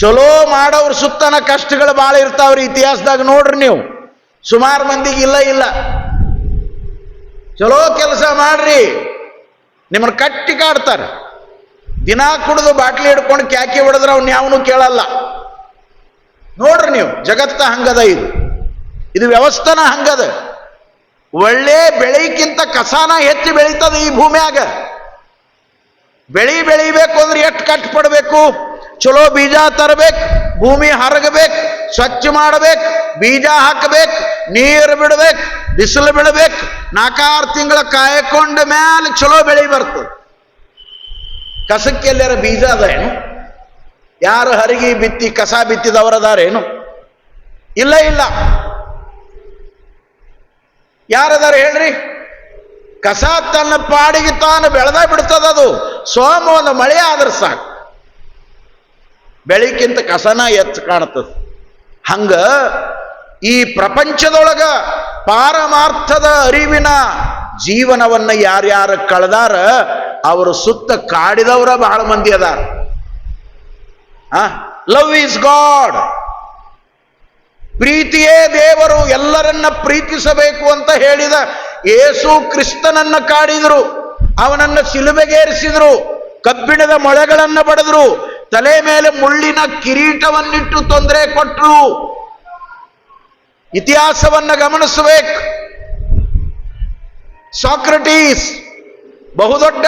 ಚಲೋ ಮಾಡೋರ್ ಸುತ್ತನ ಕಷ್ಟಗಳು ಭಾಳ ಇರ್ತಾವ್ರಿ ಇತಿಹಾಸದಾಗ ನೋಡ್ರಿ ನೀವು. ಸುಮಾರು ಮಂದಿಗೆ ಇಲ್ಲ ಇಲ್ಲ. ಚಲೋ ಕೆಲಸ ಮಾಡ್ರಿ. ನಿಮ್ಮನ್ನ ಕಟ್ಟಿ ಕಾಡ್ತಾರೆ. ದಿನ ಕುಡಿದು ಬಾಟ್ಲಿ ಹಿಡ್ಕೊಂಡು ಕ್ಯಾಕಿ ಹೊಡೆದ್ರೆ ಅವ್ನು ಯಾವನು ಕೇಳಲ್ಲ. ನೋಡ್ರಿ ನೀವು, ಜಗತ್ತ ಹಂಗದ ಇದು. ಇದು ವ್ಯವಸ್ಥಾನ ಹಂಗದ. ಒಳ್ಳೆ ಬೆಳೆಯಕ್ಕಿಂತ ಕಸಾನ ಹೆಚ್ಚು ಬೆಳೀತದ ಈ ಭೂಮಿಯಾಗ. ಬೆಳಿ ಬೆಳಿಬೇಕು ಅಂದ್ರೆ ಎಷ್ಟು ಕಷ್ಟಪಡ್ಬೇಕು? ಚಲೋ ಬೀಜ ತರಬೇಕು, ಭೂಮಿ ಹರಗಬೇಕು, ಸ್ವಚ್ಛ ಮಾಡಬೇಕು, ಬೀಜ ಹಾಕಬೇಕು, ನೀರು ಬಿಡಬೇಕು, ಬಿಸಿಲು ಬಿಡಬೇಕು ನಾಲ್ಕಾರು ತಿಂಗಳ ಕಾಯ್ಕೊಂಡ ಮೇಲೆ ಚಲೋ ಬೆಳಿ ಬರ್ತದೆ ಕಸಕ್ಕೆ ಎಲ್ಲಾರ ಬೀಜ ಅದ ಏನು ಯಾರು ಹರಿಗಿ ಬಿತ್ತಿ ಕಸ ಬಿತ್ತಿದವರದಾರೇನು ಇಲ್ಲ ಇಲ್ಲ. ಯಾರದಾರ ಹೇಳ್ರಿ? ಕಸ ತನ್ನ ಪಾಡಿಗೆ ತಾನು ಬೆಳೆದ ಬಿಡ್ತದ ಅದು ಸೋಮ ಒಂದು ಮಳೆ ಆದ್ರೆ ಸಾಕು. ಬೆಳಿಕ್ಕಿಂತ ಕಸನ ಹೆಚ್ಚು ಕಾಣ್ತದೆ. ಹಂಗ ಈ ಪ್ರಪಂಚದೊಳಗ ಪಾರಮಾರ್ಥದ ಅರಿವಿನ ಜೀವನವನ್ನ ಯಾರ್ಯಾರು ಕಳೆದಾರ, ಅವರು ಸುತ್ತ ಕಾಡಿದವರ ಬಹಳ ಮಂದಿ ಅದಾರ. Love is God. ಪ್ರೀತಿಯೇ ದೇವರು, ಎಲ್ಲರನ್ನ ಪ್ರೀತಿಸಬೇಕು ಅಂತ ಹೇಳಿದ ಏಸು ಕ್ರಿಸ್ತನನ್ನ ಕಾಡಿದರು. ಅವನನ್ನ ಸಿಲುಬೆಗೇರಿಸಿದ್ರು ಕಬ್ಬಿಣದ ಮೊಳೆಗಳನ್ನು ಬಡಿದ್ರು. ತಲೆ ಮೇಲೆ ಮುಳ್ಳಿನ ಕಿರೀಟವನ್ನಿಟ್ಟು ತೊಂದರೆ ಕೊಟ್ಟರು ಇತಿಹಾಸವನ್ನ ಗಮನಿಸಬೇಕು. ಸಾಕ್ರಟೀಸ್, ಬಹುದೊಡ್ಡ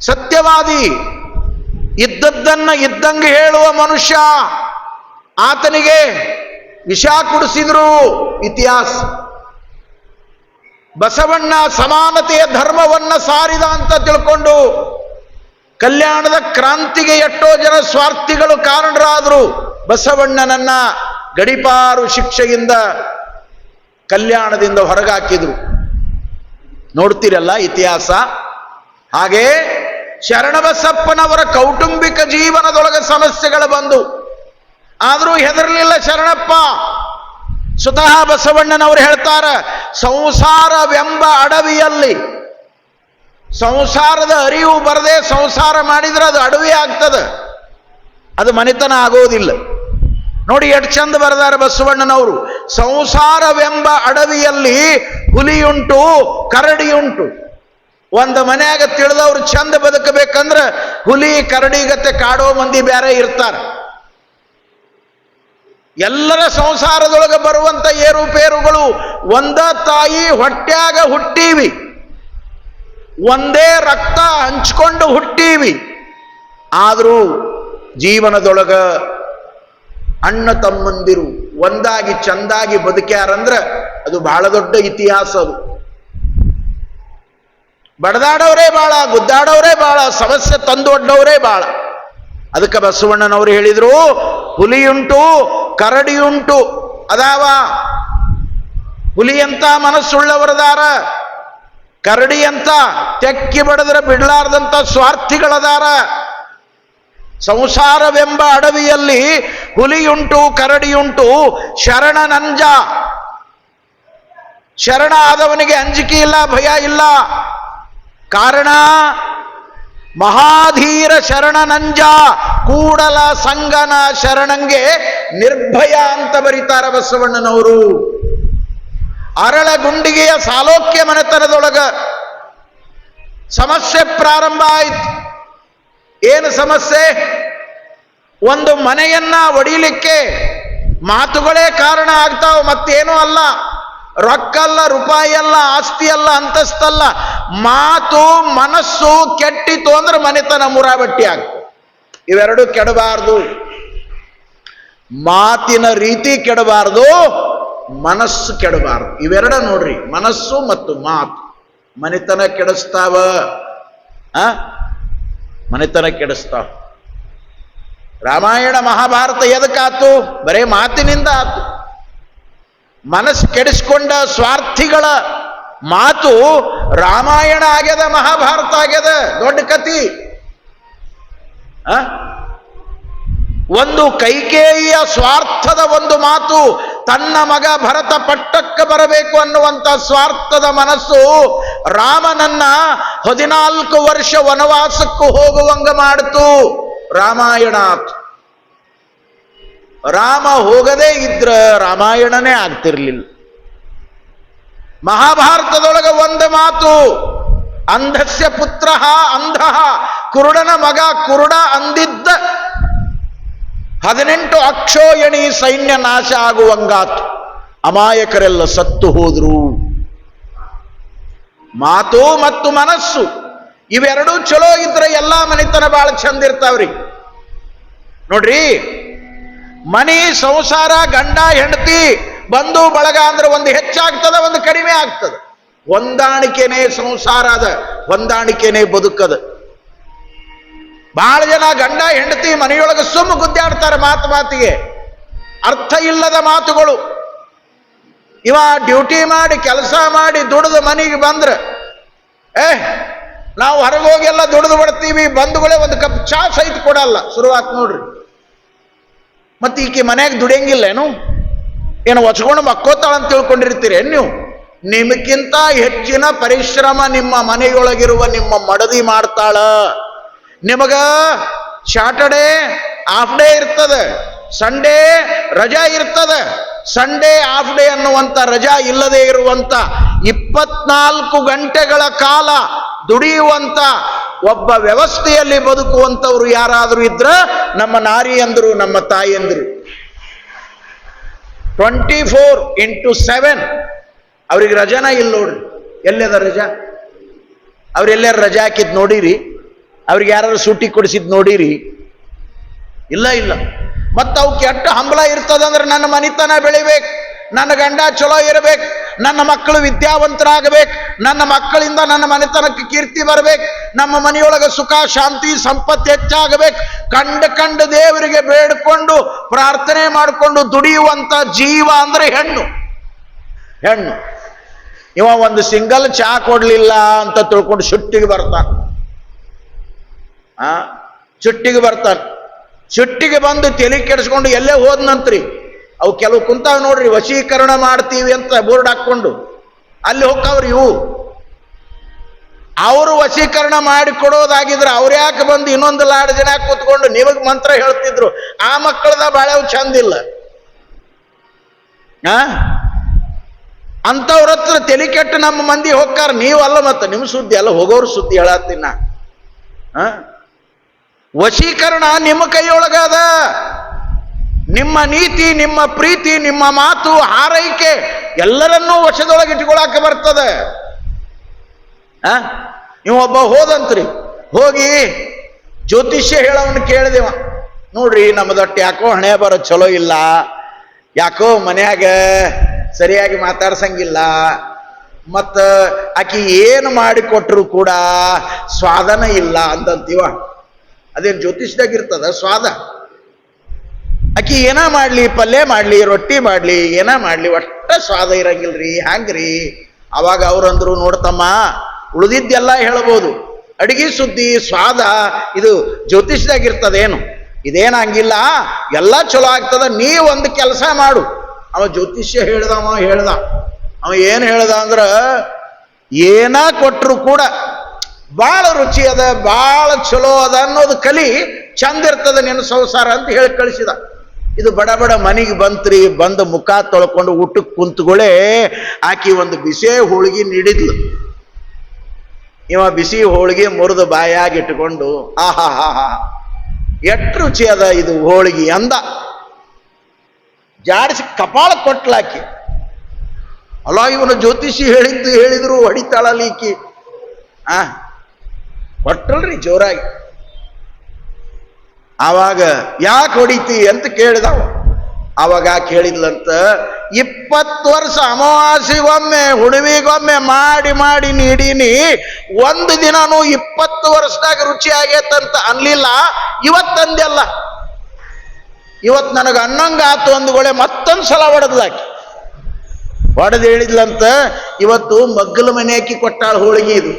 ಸತ್ಯವಾದಿ, ಇದ್ದದ್ದನ್ನ ಇದ್ದಂಗೆ ಹೇಳುವ ಮನುಷ್ಯ, ಆತನಿಗೆ ವಿಷ ಕುಡಿಸಿದ್ರು ಇತಿಹಾಸ. ಬಸವಣ್ಣ ಸಮಾನತೆಯ ಧರ್ಮವನ್ನ ಸಾರಿದ ಅಂತ ತಿಳ್ಕೊಂಡು ಕಲ್ಯಾಣದ ಕ್ರಾಂತಿಗೆ ಎಷ್ಟೋ ಜನ ಸ್ವಾರ್ಥಿಗಳು ಕಾರಣರಾದರು. ಬಸವಣ್ಣನನ್ನ ಗಡಿಪಾರು ಶಿಕ್ಷೆಯಿಂದ ಕಲ್ಯಾಣದಿಂದ ಹೊರಗಾಕಿದ್ರು. ನೋಡ್ತಿರಲ್ಲ ಇತಿಹಾಸ? ಹಾಗೆ ಶರಣಬಸಪ್ಪನವರ ಕೌಟುಂಬಿಕ ಜೀವನದೊಳಗೆ ಸಮಸ್ಯೆಗಳು ಬಂದು. ಆದರೂ ಹೆದರಲಿಲ್ಲ ಶರಣಪ್ಪ. ಸ್ವತಃ ಬಸವಣ್ಣನವರು ಹೇಳ್ತಾರೆ, ಸಂಸಾರವೆಂಬ ಅಡವಿಯಲ್ಲಿ ಸಂಸಾರದ ಅರಿವು ಬರದೆ ಸಂಸಾರ ಮಾಡಿದ್ರೆ ಅದು ಅಡವಿ ಆಗ್ತದೆ. ಅದು ಮನೆತನ ಆಗೋದಿಲ್ಲ. ನೋಡಿ ಎಷ್ಟು ಚಂದ ಬರೆದಾರ ಬಸವಣ್ಣನವರು. ಸಂಸಾರವೆಂಬ ಅಡವಿಯಲ್ಲಿ ಹುಲಿಯುಂಟು, ಕರಡಿಯುಂಟು. ಒಂದು ಮನೆಯಾಗ ತಿಳಿದವ್ರು ಚಂದ ಬದುಕಬೇಕಂದ್ರೆ ಹುಲಿ ಕರಡಿಗತ್ತೆ ಕಾಡೋ ಮಂದಿ ಬೇರೆ ಇರ್ತಾರೆ. ಎಲ್ಲರ ಸಂಸಾರದೊಳಗೆ ಬರುವಂತ ಏರುಪೇರುಗಳು ಒಂದ ತಾಯಿ ಹೊಟ್ಯಾಗ ಹುಟ್ಟೀವಿ. ಒಂದೇ ರಕ್ತ ಹಂಚ್ಕೊಂಡು ಹುಟ್ಟೀವಿ. ಆದರೂ ಜೀವನದೊಳಗ ಅಣ್ಣ ತಮ್ಮಂದಿರು ಒಂದಾಗಿ ಚಂದಾಗಿ ಬದುಕ್ಯಾರಂದ್ರೆ ಅದು ಬಹಳ ದೊಡ್ಡ ಇತಿಹಾಸ ಅದು. ಬಡದಾಡವರೇ ಬಾಳ ಗುದ್ದಾಡವರೇ ಬಾಳ, ಸಮಸ್ಯೆ ತಂದೊಡ್ಡವರೇ ಬಾಳ. ಅದಕ್ಕೆ ಬಸವಣ್ಣನವರು ಹೇಳಿದ್ರು, ಹುಲಿಯುಂಟು, ಕರಡಿಯುಂಟು, ಅದಾವ. ಹುಲಿಯಂತ ಮನಸ್ಸುಳ್ಳವರದಾರ. ಕರಡಿಯಂತ ತೆಕ್ಕಿ ಬಡದ್ರೆ ಬಿಡಲಾರ್ದಂತ ಸ್ವಾರ್ಥಿಗಳದಾರ. ಸಂಸಾರವೆಂಬ ಅಡವಿಯಲ್ಲಿ ಹುಲಿಯುಂಟು, ಕರಡಿಯುಂಟು, ಶರಣ ನಂಜ. ಶರಣ ಆದವನಿಗೆ ಅಂಜಿಕೆ ಇಲ್ಲ, ಭಯ ಇಲ್ಲ. ಕಾರಣ, ಮಹಾಧೀರ ಶರಣ ನಂಜ, ಕೂಡಲ ಸಂಗನ ಶರಣಂಗೆ ನಿರ್ಭಯ ಅಂತ ಬರೀತಾರ ಬಸವಣ್ಣನವರು. ಅರಳ ಗುಂಡಿಗೆಯ ಸಾಲೋಕ್ಯ ಮನೆತನದೊಳಗ ಸಮಸ್ಯೆ ಪ್ರಾರಂಭ ಆಯಿತು. ಏನು ಸಮಸ್ಯೆ? ಒಂದು ಮನೆಯನ್ನ ಒಡಿಲಿಕ್ಕೆ ಮಾತುಗಳೇ ಕಾರಣ ಆಗ್ತಾವ, ಮತ್ತೇನೂ ಅಲ್ಲ. ರೊಕ್ಕ ಅಲ್ಲ, ರೂಪಾಯಿ ಅಲ್ಲ, ಆಸ್ತಿ ಅಲ್ಲ ಅಂತಸ್ತಲ್ಲ ಮಾತು, ಮನಸ್ಸು ಕೆಟ್ಟಿತು ಅಂದ್ರೆ ಮನೆತನ ಮುರಾಬಟ್ಟಿ ಆಗ್ತದೆ. ಇವೆರಡು ಕೆಡಬಾರ್ದು. ಮಾತಿನ ರೀತಿ ಕೆಡಬಾರ್ದು. ಮನಸ್ಸು ಕೆಡಬಾರದು. ಇವೆರಡ ನೋಡ್ರಿ, ಮನಸ್ಸು ಮತ್ತು ಮಾತು. ಮನೆತನ ಕೆಡಿಸ್ತಾವ? ಆ? ಮನೆತನ ಕೆಡಿಸ್ತಾವ. ರಾಮಾಯಣ ಮಹಾಭಾರತ ಎದಕ್ಕಾತು ಬರೇ ಮಾತಿನಿಂದ ಆತು. ಮನಸ್ಸು ಕೆಡಿಸ್ಕೊಂಡ ಸ್ವಾರ್ಥಿಗಳ ಮಾತು ರಾಮಾಯಣ ಆಗ್ಯದ, ಮಹಾಭಾರತ ಆಗ್ಯದ, ದೊಡ್ಡ ಕತಿ? ಒಂದು ಕೈಕೇಯಿಯ ಸ್ವಾರ್ಥದ ಒಂದು ಮಾತು ತನ್ನ ಮಗ ಭರತ ಪಟ್ಟಕ್ಕೆ ಬರಬೇಕು ಅನ್ನುವಂತ ಸ್ವಾರ್ಥದ ಮನಸ್ಸು ರಾಮನನ್ನ ಹದಿನಾಲ್ಕು ವರ್ಷ ವನವಾಸಕ್ಕೂ ಹೋಗುವಂಗ ಮಾಡಿತು. ರಾಮಾಯಣ ರಾಮ ಹೋಗದೇ ಇದ್ರ ರಾಮಾಯಣನೇ ಆಗ್ತಿರ್ಲಿಲ್ಲ. ಮಹಾಭಾರತದೊಳಗ ಒಂದು ಮಾತು, ಅಂಧಸ್ಯ ಪುತ್ರ ಅಂಧ, ಕುರುಡನ ಮಗ ಕುರುಡ ಅಂದಿದ್ದ ಹದಿನೆಂಟು ಅಕ್ಷೋಯಣಿ ಸೈನ್ಯ ನಾಶ ಆಗುವಂಗಾತು. ಅಮಾಯಕರೆಲ್ಲ ಸತ್ತು ಹೋದ್ರು. ಮಾತು ಮತ್ತು ಮನಸ್ಸು, ಇವೆರಡೂ ಚಲೋ ಇದ್ರೆ ಎಲ್ಲಾ ಮನೆತನ ಬಹಳ ಚಂದ ಇರ್ತಾವ್ರಿ. ನೋಡ್ರಿ, ಮನಿ, ಸಂಸಾರ, ಗಂಡ, ಹೆಂಡತಿ, ಬಂಧು, ಬಳಗ ಅಂದ್ರೆ ಒಂದು ಹೆಚ್ಚಾಗ್ತದ, ಒಂದು ಕಡಿಮೆ ಆಗ್ತದ. ಹೊಂದಾಣಿಕೆನೇ ಸಂಸಾರ ಅದ, ಹೊಂದಾಣಿಕೆನೇ ಬದುಕದ. ಬಹಳ ಜನ ಗಂಡ ಹೆಂಡತಿ ಮನೆಯೊಳಗೆ ಸುಮ್ಮ ಗುದ್ದಾಡ್ತಾರೆ ಮಾತು ಮಾತಿಗೆ. ಅರ್ಥ ಇಲ್ಲದ ಮಾತುಗಳು. ಇವ ಡ್ಯೂಟಿ ಮಾಡಿ, ಕೆಲಸ ಮಾಡಿ ದುಡಿದು ಮನೆಗೆ ಬಂದ್ರೆ, ಏ, ನಾವು ಹೊರಗೆ ಹೋಗಿ ಎಲ್ಲ ದುಡಿದು ಬಿಡ್ತೀವಿ ಬಂಧುಗಳೇ ಒಂದು ಕಪ್ ಚಾ ಸಹಿತ ಕೊಡಲ್ಲ. ಶುರುವಾತ್ ನೋಡ್ರಿ. ಮತ್ತೆ ಈಕೆ ಮನ್ಯಾಗ ದುಡಿಯಂಗಿಲ್ಲ ಏನು? ಏನು ಒಚ್ಕೊಂಡು ಮಕ್ಕೋತಾಳ ಅಂತ ತಿಳ್ಕೊಂಡಿರ್ತೀರಿ ನೀವು? ನಿಮಗಿಂತ ಹೆಚ್ಚಿನ ಪರಿಶ್ರಮ ನಿಮ್ಮ ಮನೆಯೊಳಗಿರುವ ನಿಮ್ಮ ಮಡದಿ ಮಾಡ್ತಾಳ. ನಿಮಗ ಶಾಟರ್ಡೇ ಹಾಫ್ ಡೇ ಇರ್ತದೆ ಸಂಡೇ ರಜಾ ಇರ್ತದೆ. ಸಂಡೇ ಹಾಫ್ ಡೇ ಅನ್ನುವಂಥ ರಜಾ ಇಲ್ಲದೆ ಇರುವಂತ ಇಪ್ಪತ್ನಾಲ್ಕು ಗಂಟೆಗಳ ಕಾಲ ದುಡಿಯುವಂತ ಒಬ್ಬ ವ್ಯವಸ್ಥೆಯಲ್ಲಿ ಬದುಕುವಂಥವ್ರು ಯಾರಾದರೂ ಇದ್ರ ನಮ್ಮ ನಾರಿಯಂದರು, ನಮ್ಮ ತಾಯಿಯಂದರು ಟ್ವೆಂಟಿ ಫೋರ್ ಇಂಟು ಸೆವೆನ್ ಅವ್ರಿಗೆ ರಜಾನ ಇಲ್ಲ ನೋಡ್ರಿ ಎಲ್ಲದ ರಜಾ? ಅವ್ರೆಲ್ಲಾರು ರಜಾ ಹಾಕಿದ್ ನೋಡಿರಿ. ಅವ್ರಿಗೆ ಯಾರು ಸೂಟಿ ಕೊಡಿಸಿದ್ ನೋಡಿರಿ. ಇಲ್ಲ ಇಲ್ಲ. ಮತ್ತು ಅವು ಕೆಟ್ಟ ಹಂಬಲ ಇರ್ತದಂದ್ರೆ ನನ್ನ ಮನಿತನ ಬೆಳಿಬೇಕು. ನನ್ನ ಗಂಡ ಚಲೋ ಇರಬೇಕು. ನನ್ನ ಮಕ್ಕಳು ವಿದ್ಯಾವಂತರಾಗಬೇಕು. ನನ್ನ ಮಕ್ಕಳಿಂದ ನನ್ನ ಮನೆತನಕ್ಕೆ ಕೀರ್ತಿ ಬರಬೇಕು. ನಮ್ಮ ಮನೆಯೊಳಗೆ ಸುಖ, ಶಾಂತಿ, ಸಂಪತ್ತು ಹೆಚ್ಚಾಗಬೇಕು. ಕಂಡ ಕಂಡ ದೇವರಿಗೆ ಬೇಡಿಕೊಂಡು ಪ್ರಾರ್ಥನೆ ಮಾಡಿಕೊಂಡು ದುಡಿಯುವಂತ ಜೀವ ಅಂದ್ರೆ ಹೆಣ್ಣು. ಹೆಣ್ಣು. ಇವ ಒಂದು ಸಿಂಗಲ್ ಚಾ ಕೊಡಲಿಲ್ಲ ಅಂತ ತಿಳ್ಕೊಂಡು ಸುಟ್ಟಿಗೆ ಬರ್ತಾನೆ. ಆ? ಚುಟ್ಟಿಗೆ ಬರ್ತಾರೆ. ಚುಟ್ಟಿಗೆ ಬಂದು ತಲೆ ಕೆಡಿಸ್ಕೊಂಡು ಎಲ್ಲೇ ಹೋದ್ನಂತ್ರಿ ಅವು ಕೆಲವು ಕುಂತಾವ್ ನೋಡ್ರಿ, ವಶೀಕರಣ ಮಾಡ್ತೀವಿ ಅಂತ ಬೋರ್ಡ್ ಹಾಕ್ಕೊಂಡು. ಅಲ್ಲಿ ಹೋಗ್ತಾವ್ರಿ ಇವು. ಅವರು ವಶೀಕರಣ ಮಾಡಿ ಕೊಡೋದಾಗಿದ್ರೆ ಅವ್ರು ಯಾಕೆ ಬಂದು ಇನ್ನೊಂದು ಲಾಡ್ ಜನ ಕೂತ್ಕೊಂಡು ನಿಮಗೆ ಮಂತ್ರ ಹೇಳ್ತಿದ್ರು? ಆ ಮಕ್ಕಳದ ಬಾಳೆವು ಚಂದಿಲ್ಲ ಆ? ಅಂಥವ್ರ ಹತ್ರ ತಲೆ ಕೆಟ್ಟು ನಮ್ಮ ಮಂದಿ ಹೋಗ್ತಾರ ನೀವಲ್ಲ ಮತ್ತೆ ನಿಮ್ಮ ಸುದ್ದಿ ಅಲ್ಲ, ಹೋಗೋರು ಸುದ್ದಿ ಹೇಳತ್ತೀನಿ ನಾ? ವಶೀಕರಣ ನಿಮ್ಮ ಕೈಯೊಳಗದ. ನಿಮ್ಮ ನೀತಿ, ನಿಮ್ಮ ಪ್ರೀತಿ, ನಿಮ್ಮ ಮಾತು, ಹಾರೈಕೆ ಎಲ್ಲರನ್ನೂ ವಶದೊಳಗೆ ಇಟ್ಕೊಳಕ್ಕೆ ಬರ್ತದೆ. ನೀವು ಒಬ್ಬ ಹೋದಂತ್ರಿ, ಹೋಗಿ ಜ್ಯೋತಿಷ್ಯ ಹೇಳವನ್ನು ಕೇಳಿದೆವ ನೋಡ್ರಿ, ನಮ್ಮದೊಟ್ಟು ಯಾಕೋ ಹಣೆ ಬರೋ ಚಲೋ ಇಲ್ಲ. ಯಾಕೋ ಮನ್ಯಾಗ ಸರಿಯಾಗಿ ಮಾತಾಡ್ಸಂಗಿಲ್ಲ. ಮತ್ತು ಆಕಿ ಏನು ಮಾಡಿಕೊಟ್ರು ಕೂಡ ಸ್ವಾದನ ಇಲ್ಲ ಅಂತಂತೀವ ಅದೇನು ಜ್ಯೋತಿಷ್ದಾಗ ಇರ್ತದ ಸ್ವಾದ. ಆಕಿ ಏನ ಮಾಡ್ಲಿ, ಪಲ್ಯ ಮಾಡ್ಲಿ, ರೊಟ್ಟಿ ಮಾಡ್ಲಿ, ಏನ ಮಾಡ್ಲಿ, ಒಟ್ಟ ಸ್ವಾದ ಇರಂಗಿಲ್ರಿ, ಹ್ಯಾಂಗ್ರಿ? ಅವಾಗ ಅವ್ರಂದ್ರು ನೋಡ್ತಮ್ಮ ಉಳಿದಿದ್ದೆಲ್ಲ ಹೇಳ್ಬೋದು. ಅಡಿಗೆ ಸುದ್ದಿ, ಸ್ವಾದ, ಇದು ಜ್ಯೋತಿಷ್ದಾಗ ಇರ್ತದೇನು ಇದೇನಂಗಿಲ್ಲ ಎಲ್ಲ ಚಲೋ ಆಗ್ತದ, ನೀ ಒಂದು ಕೆಲಸ ಮಾಡು. ಅವ ಜ್ಯೋತಿಷ್ಯ ಹೇಳ್ದವ ಹೇಳ್ದ. ಅವ ಏನು ಹೇಳ್ದ ಅಂದ್ರೆ, ಏನ ಕೊಟ್ರು ಕೂಡ ಭಾಳ ರುಚಿ ಅದ ಭಾಳ ಚಲೋ ಅದ ಅನ್ನೋದು ಕಲಿ ಚಂದ ಇರ್ತದ ನಿನ್ನ ಸಂಸಾರ ಅಂತ ಹೇಳಿ ಕಳಿಸಿದ. ಇದು ಬಡ ಬಡ ಮನೆಗೆ ಬಂತ್ರಿ, ಬಂದು ಮುಖ ತೊಳ್ಕೊಂಡು ಊಟಕ್ಕೆ ಕುಂತುಗಳೇ ಆಕಿ ಒಂದು ಬಿಸಿ ಹೋಳಿಗೆ ನೀಡಿದ್ಲು. ಇವ ಬಿಸಿ ಹೋಳಿಗೆ ಮುರಿದು ಬಾಯಾಗಿ ಇಟ್ಕೊಂಡು ಆಹಾ ಹಾ ಹಾ ಎಷ್ಟು ರುಚಿ ಅದ ಇದು ಹೋಳಿಗೆ ಅಂದ. ಜಾಡಿಸಿ ಕಪಾಳ ಕೊಟ್ಲಾಕಿ ಅಲ್ಲ ಇವನು ಜ್ಯೋತಿಷಿ ಹೇಳಿದ್ದು ಹೇಳಿದ್ರು, ಹೊಡಿತಾಳಲ್ಲ ಈಕಿ. ಆ ಕೊಟ್ಟಲ್ರಿ ಜೋರಾಗಿ. ಆವಾಗ ಯಾಕೆ ಹೊಡಿತಿ ಅಂತ ಕೇಳಿದವ. ಅವಾಗ ಕೇಳಿದ್ಲಂತ ಇಪ್ಪತ್ತು ವರ್ಷ ಅಮಾವಾಸ್ಯೆಗೊಮ್ಮೆ ಹುಡುವಿಗೊಮ್ಮೆ ಮಾಡಿ ಮಾಡಿ ನೀಡೀನಿ, ಒಂದು ದಿನನೂ ಇಪ್ಪತ್ತು ವರ್ಷದಾಗ ರುಚಿ ಆಗೈತಂತ ಅನ್ಲಿಲ್ಲ ಇವತ್ತಂದೆಲ್ಲ ಇವತ್ತು ನನಗೆ ಅನ್ನಂಗಾತು ಅಂದ್ಗೊಳೆ ಮತ್ತೊಂದು ಸಲ ಹೊಡೆದ್ಲಾಕಿ. ಹೊಡೆದು ಹೇಳಿದ್ಲಂತ, ಇವತ್ತು ಮಗ್ಗಲ ಮನೆ ಹಾಕಿ ಕೊಟ್ಟಾಳ ಹೋಳಿಗೆ ಇದು.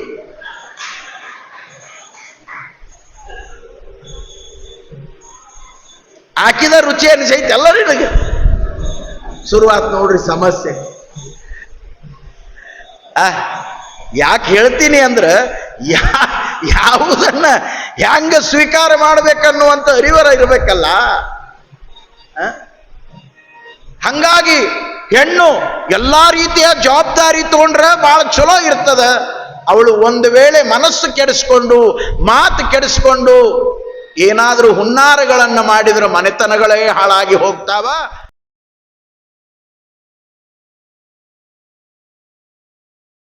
ಹಾಕಿದ ರುಚಿ ಅನಿಸೈತೆ ಎಲ್ಲ ನಿನಗೆ ಶುರುವಾತ್ ನೋಡ್ರಿ ಸಮಸ್ಯೆ. ಆ ಯಾಕೆ ಹೇಳ್ತೀನಿ ಅಂದ್ರೆ ಯಾ ಯಾವುದನ್ನ ಹೆಂಗ ಸ್ವೀಕಾರ ಮಾಡ್ಬೇಕನ್ನುವಂತ ಅರಿವರ ಇರಬೇಕಲ್ಲ? ಹಂಗಾಗಿ ಹೆಣ್ಣು ಎಲ್ಲಾ ರೀತಿಯ ಜವಾಬ್ದಾರಿ ತಗೊಂಡ್ರೆ ಬಹಳ ಚಲೋ ಇರ್ತದ. ಅವಳು ಒಂದು ವೇಳೆ ಮನಸ್ಸು ಕೆಡಿಸ್ಕೊಂಡು ಮಾತು ಕೆಡಿಸ್ಕೊಂಡು ಏನಾದರೂ ಹುನ್ನಾರಗಳನ್ನು ಮಾಡಿದ್ರೆ ಮನೆತನಗಳೇ ಹಾಳಾಗಿ ಹೋಗ್ತಾವ?